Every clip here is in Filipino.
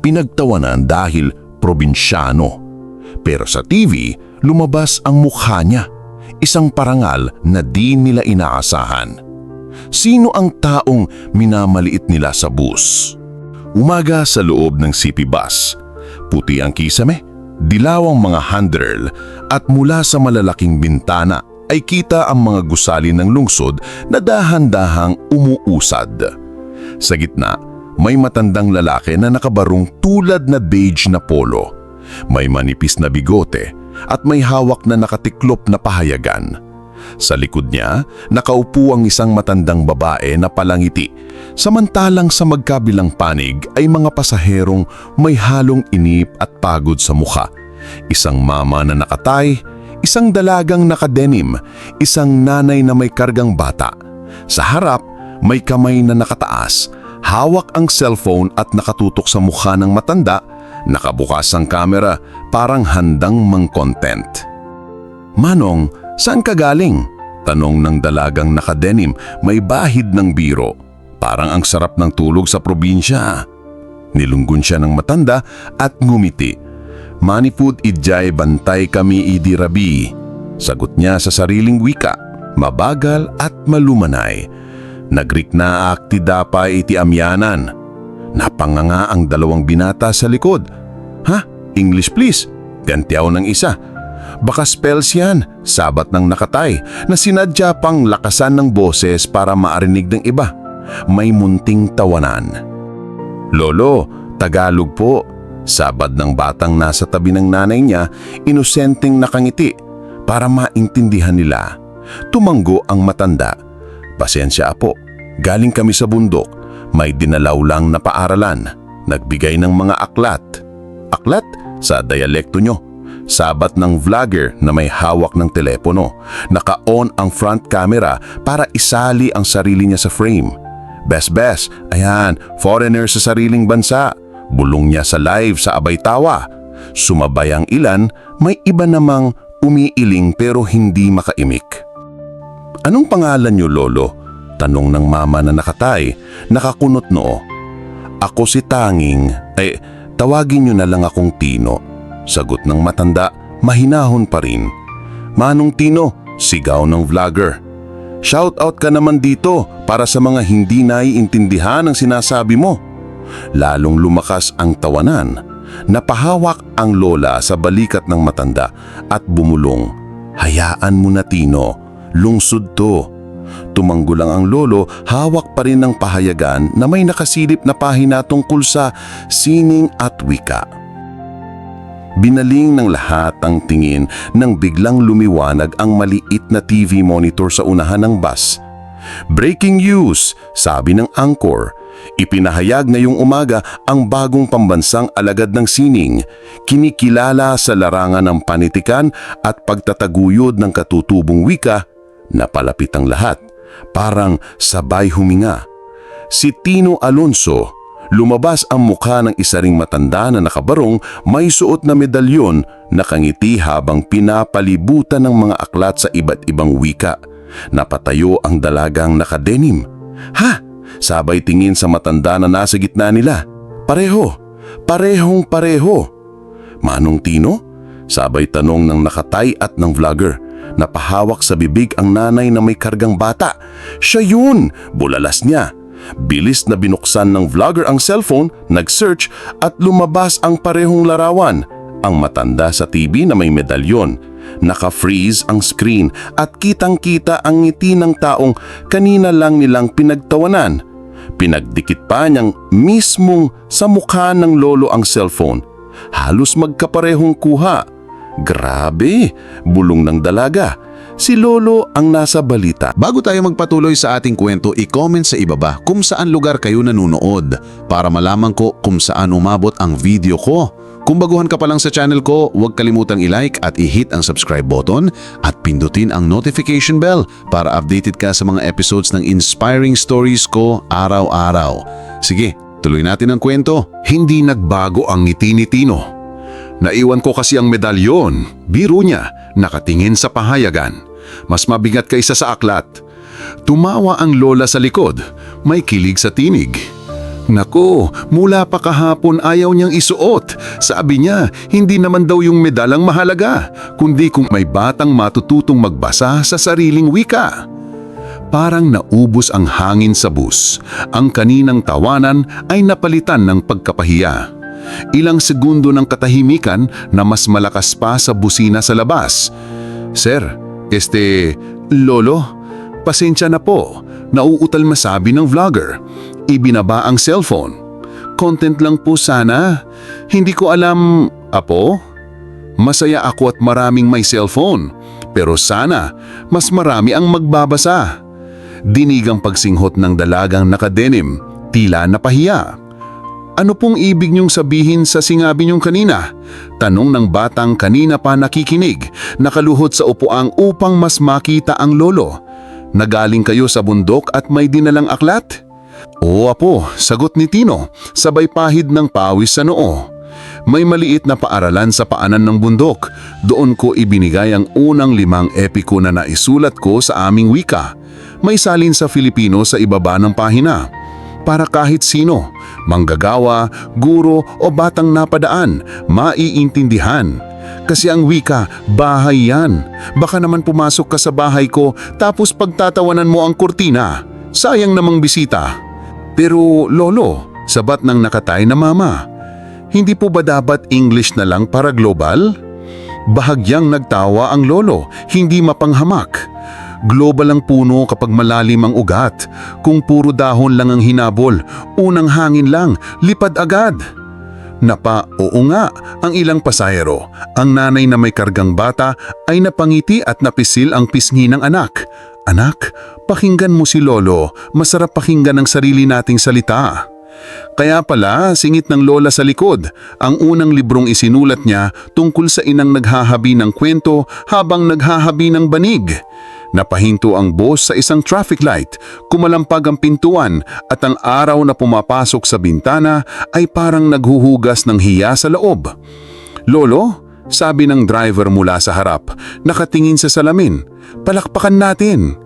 pinagtawanan dahil probinsyano. Pero sa TV, lumabas ang mukha niya. Isang parangal na di nila inaasahan. Sino ang taong minamaliit nila sa bus? Umaga sa loob ng CP bus. Puti ang kisame, dilaw ang mga handrail at mula sa malalaking bintana ay kita ang mga gusali ng lungsod na dahan-dahang umuusad. Sa gitna, may matandang lalaki na nakabarong tulad na beige na polo. May manipis na bigote at may hawak na nakatiklop na pahayagan. Sa likod niya, nakaupo ang isang matandang babae na palangiti. Samantalang sa magkabilang panig ay mga pasaherong may halong inip at pagod sa mukha. Isang mama na nakatay, isang dalagang nakadenim, isang nanay na may kargang bata. Sa harap, may kamay na nakataas, hawak ang cellphone at nakatutok sa mukha ng matanda, nakabukas ang kamera parang handang mang-content. Manong, saan ka galing? Tanong ng dalagang nakadenim, may bahid ng biro. Parang ang sarap ng tulog sa probinsya. Nilunggun siya ng matanda at ngumiti. Manipud idjay bantay kami idirabi. Sagot niya sa sariling wika, mabagal at malumanay. Nagrik na akti dapay iti amyanan. Napanganga ang dalawang binata sa likod. Ha? English please. Gantiyaw ng isa. Baka spells yan, sabat ng nakatay, na sinadya pang lakasan ng boses para maarinig ng iba. May munting tawanan. Lolo, Tagalog po. Sabad ng batang nasa tabi ng nanay niya, inosenteng nakangiti para maintindihan nila. Tumanggo ang matanda. Pasensya po, galing kami sa bundok. May dinalaw lang na paaralan. Nagbigay ng mga aklat. Aklat sa dialekto nyo. Sabat ng vlogger na may hawak ng telepono. Naka-on ang front camera para isali ang sarili niya sa frame. Best best, ayan, foreigner sa sariling bansa. Bulong niya sa live sa abay tawa. Sumabay ang ilan, may iba namang umiiling pero hindi makaimik. Anong pangalan niyo, Lolo? Tanong ng mama na nakatay, nakakunot noo. Ako si Tanging, eh, tawagin niyo na lang akong Tino. Sagot ng matanda, mahinahon pa rin. Manong Tino, sigaw ng vlogger. Shout out ka naman dito para sa mga hindi naiintindihan ang sinasabi mo. Lalong lumakas ang tawanan. Napahawak ang lola sa balikat ng matanda at bumulong. Hayaan mo na Tino, lungsod to. Tumanggo lang ang lolo, hawak pa rin ng pahayagan na may nakasilip na pahina tungkol sa sining at wika. Binaling ng lahat ang tingin nang biglang lumiwanag ang maliit na TV monitor sa unahan ng bus. Breaking news, sabi ng anchor. Ipinahayag ngayong umaga ang bagong pambansang alagad ng sining, kinikilala sa larangan ng panitikan at pagtataguyod ng katutubong wika na palapit ang lahat, parang sabay huminga. Si Tino Alonso, lumabas ang mukha ng isa ring matanda na nakabarong may suot na medalyon nakangiti habang pinapalibutan ng mga aklat sa iba't ibang wika. Napatayo ang dalagang nakadenim. Ha? Sabay tingin sa matanda na nasa gitna nila. Pareho. Parehong pareho. Manong Tino? Sabay tanong ng nakatay at ng vlogger. Napahawak sa bibig ang nanay na may kargang bata. Siya yun! Bulalas niya. Bilis na binuksan ng vlogger ang cellphone, nag-search at lumabas ang parehong larawan. Ang matanda sa TV na may medalyon. Naka-freeze ang screen at kitang-kita ang ngiti ng taong kanina lang nilang pinagtawanan. Pinagdikit pa niyang mismong sa mukha ng lolo ang cellphone. Halos magkaparehong kuha. Grabe, bulong ng dalaga. Si Lolo ang nasa balita. Bago tayo magpatuloy sa ating kwento, i-comment sa ibaba kung saan lugar kayo nanunood para malaman ko kung saan umabot ang video ko. Kung baguhan ka pa lang sa channel ko, huwag kalimutang i-like at i-hit ang subscribe button at pindutin ang notification bell para updated ka sa mga episodes ng inspiring stories ko araw-araw. Sige, tuloy natin ang kwento. Hindi nagbago ang ngiti ni Tino. Naiwan ko kasi ang medalyon. Biro niya, nakatingin sa pahayagan. Mas mabigat kaysa sa aklat. Tumawa ang lola sa likod. May kilig sa tinig. Nako, mula pa kahapon ayaw niyang isuot. Sabi niya, hindi naman daw yung medalang mahalaga, kundi kung may batang matututong magbasa sa sariling wika. Parang naubos ang hangin sa bus. Ang kaninang tawanan ay napalitan ng pagkapahiya. Ilang segundo ng katahimikan na mas malakas pa sa busina sa labas. Sir, este, Lolo, pasensya na po. Nauutal masabi ng vlogger. Ibinaba ang cellphone. Content lang po sana. Hindi ko alam, apo? Masaya ako at maraming may cellphone. Pero sana, mas marami ang magbabasa. Dinigang pagsinghot ng dalagang nakadenim, tila napahiya. Ano pong ibig niyong sabihin sa sinabi niyong kanina? Tanong ng batang kanina pa nakikinig, nakaluhod sa upuang upang mas makita ang lolo. Nagaling kayo sa bundok at may dinalang aklat? Oo apo, sagot ni Tino, sabay pahid ng pawis sa noo. May maliit na paaralan sa paanan ng bundok. Doon ko ibinigay ang unang limang epiko na naisulat ko sa aming wika. May salin sa Filipino sa ibaba ng pahina. Para kahit sino, manggagawa, guro o batang napadaan, maiintindihan. Kasi ang wika, bahay yan. Baka naman pumasok ka sa bahay ko tapos pagtatawanan mo ang kurtina. Sayang namang bisita. Pero lolo, sabat ng nakatay na mama. Hindi po ba dapat English na lang para global? Bahagyang nagtawa ang lolo, hindi mapanghamak. Global ang puno kapag malalim ang ugat. Kung puro dahon lang ang hinabol, unang hangin lang, lipad agad. Napa, oo nga, ang ilang pasahero. Ang nanay na may kargang bata ay napangiti at napisil ang pisngi ng anak. Anak, pakinggan mo si Lolo. Masarap pakinggan ang sarili nating salita. Kaya pala, singit ng lola sa likod, ang unang librong isinulat niya tungkol sa inang naghahabi ng kwento habang naghahabi ng banig. Napahinto ang boss sa isang traffic light, kumalampag ang pintuan at ang araw na pumapasok sa bintana ay parang naghuhugas ng hiya sa loob. Lolo, sabi ng driver mula sa harap, nakatingin sa salamin, palakpakan natin.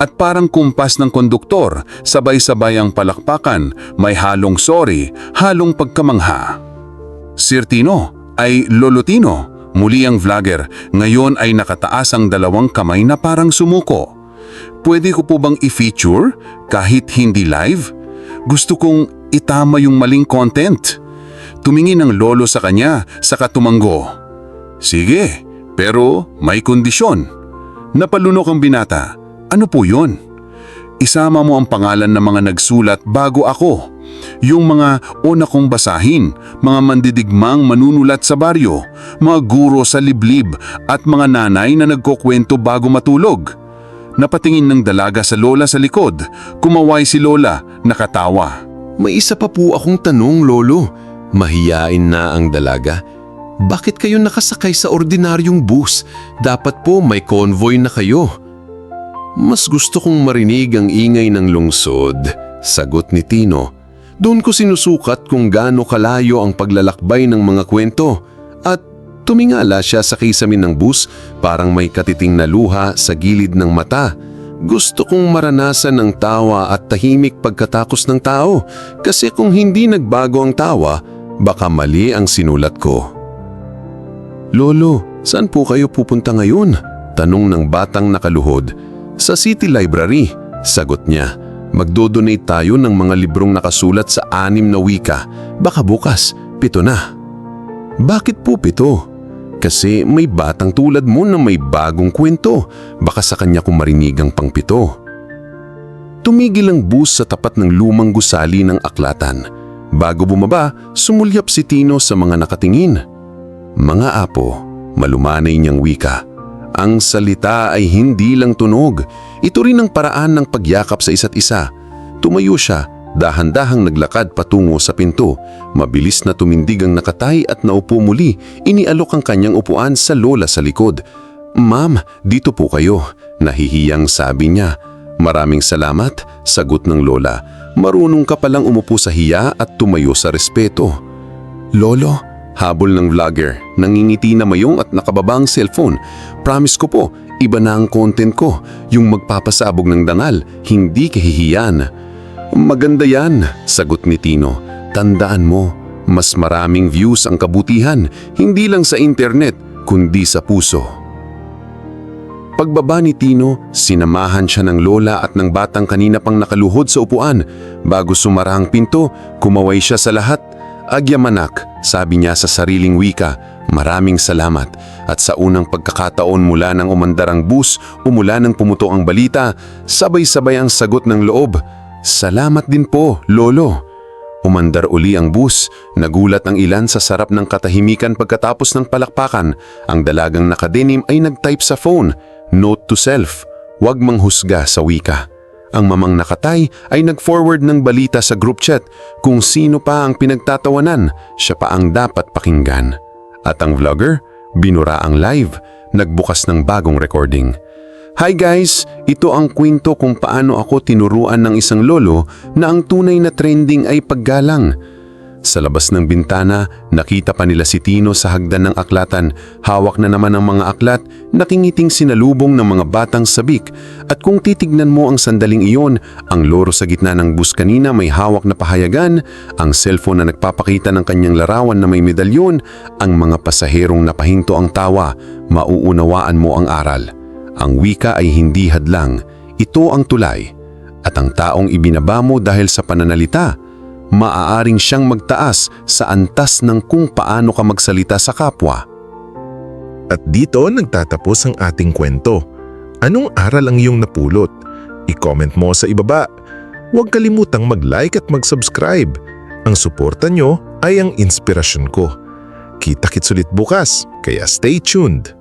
At parang kumpas ng konduktor, sabay-sabay ang palakpakan, may halong sorry, halong pagkamangha. Sir Tino ay Lolo Tino. Muli ang vlogger, ngayon ay nakataas ang dalawang kamay na parang sumuko. Pwede ko po bang i-feature kahit hindi live? Gusto kong itama yung maling content. Tumingin ang lolo sa kanya, saka tumango. Sige, pero may kondisyon. Napalunok ang binata. Ano po yun? Isama mo ang pangalan ng mga nagsulat bago ako. Yung mga una kong basahin, mga mandidigmang manunulat sa baryo, mga guro sa liblib at mga nanay na nagkukwento bago matulog. Napatingin ng dalaga sa lola sa likod, kumaway si lola, nakatawa. May isa pa po akong tanong, Lolo. Mahiyain na ang dalaga. Bakit kayo nakasakay sa ordinaryong bus? Dapat po may convoy na kayo. Mas gusto kong marinig ang ingay ng lungsod, sagot ni Tino. Doon ko sinusukat kung gaano kalayo ang paglalakbay ng mga kwento at tumingala siya sa kisamin ng bus parang may katiting na luha sa gilid ng mata. Gusto kong maranasan ng tawa at tahimik pagkatakos ng tao kasi kung hindi nagbago ang tawa, baka mali ang sinulat ko. Lolo, saan po kayo pupunta ngayon? Tanong ng batang nakaluhod. Sa City Library, sagot niya. Magdodonate tayo ng mga librong nakasulat sa anim na wika. Baka bukas, pito na. Bakit po pito? Kasi may batang tulad mo na may bagong kwento. Baka sa kanya kung marinig ang pangpito. Tumigil ang bus sa tapat ng lumang gusali ng aklatan. Bago bumaba, sumulyap si Tino sa mga nakatingin. Mga apo, malumanay niyang wika. Ang salita ay hindi lang tunog. Ito rin ang paraan ng pagyakap sa isa't isa. Tumayo siya, dahan-dahang naglakad patungo sa pinto. Mabilis na tumindig ang nakatay at naupo muli. Inialok ang kanyang upuan sa lola sa likod. Ma'am, dito po kayo. Nahihiyang sabi niya. Maraming salamat, sagot ng lola. Marunong ka palang umupo sa hiya at tumayo sa respeto. Lolo, habol ng vlogger, nangingiti na mayong at nakababa ang cellphone. Promise ko po, iba na ang content ko, yung magpapasabog ng dangal, hindi kahihiyan. Maganda yan, sagot ni Tino. Tandaan mo, mas maraming views ang kabutihan, hindi lang sa internet, kundi sa puso. Pagbaba ni Tino, sinamahan siya ng lola at ng batang kanina pang nakaluhod sa upuan. Bago sumara ang pinto, kumaway siya sa lahat. Agyamanak, sabi niya sa sariling wika, maraming salamat. At sa unang pagkakataon mula nang umandar ang bus, umula nang pumuto ang balita, sabay-sabay ang sagot ng loob. Salamat din po, lolo. Umandar uli ang bus, nagulat ang ilan sa sarap ng katahimikan pagkatapos ng palakpakan. Ang dalagang nakadenim ay nag-type sa phone, Note to self, huwag manghusga sa wika. Ang mamang nakatay ay nag-forward ng balita sa group chat kung sino pa ang pinagtatawanan, siya pa ang dapat pakinggan. At ang vlogger, binura ang live, nagbukas ng bagong recording. Hi guys! Ito ang kwento kung paano ako tinuruan ng isang lolo na ang tunay na trending ay paggalang. Sa labas ng bintana, nakita pa nila si Tino sa hagdan ng aklatan. Hawak na naman ang mga aklat, nakingiting sinalubong ng mga batang sabik. At kung titignan mo ang sandaling iyon, ang loro sa gitna ng bus kanina may hawak na pahayagan, ang cellphone na nagpapakita ng kanyang larawan na may medalyon, ang mga pasaherong napahinto ang tawa, mauunawaan mo ang aral. Ang wika ay hindi hadlang, ito ang tulay. At ang taong ibinaba mo dahil sa pananalita, maaaring siyang magtaas sa antas ng kung paano ka magsalita sa kapwa. At dito nagtatapos ang ating kwento. Anong aral ang iyong napulot? I-comment mo sa ibaba. Huwag kalimutang mag-like at mag-subscribe. Ang suporta nyo ay ang inspirasyon ko. Kita-kits ulit bukas, kaya stay tuned.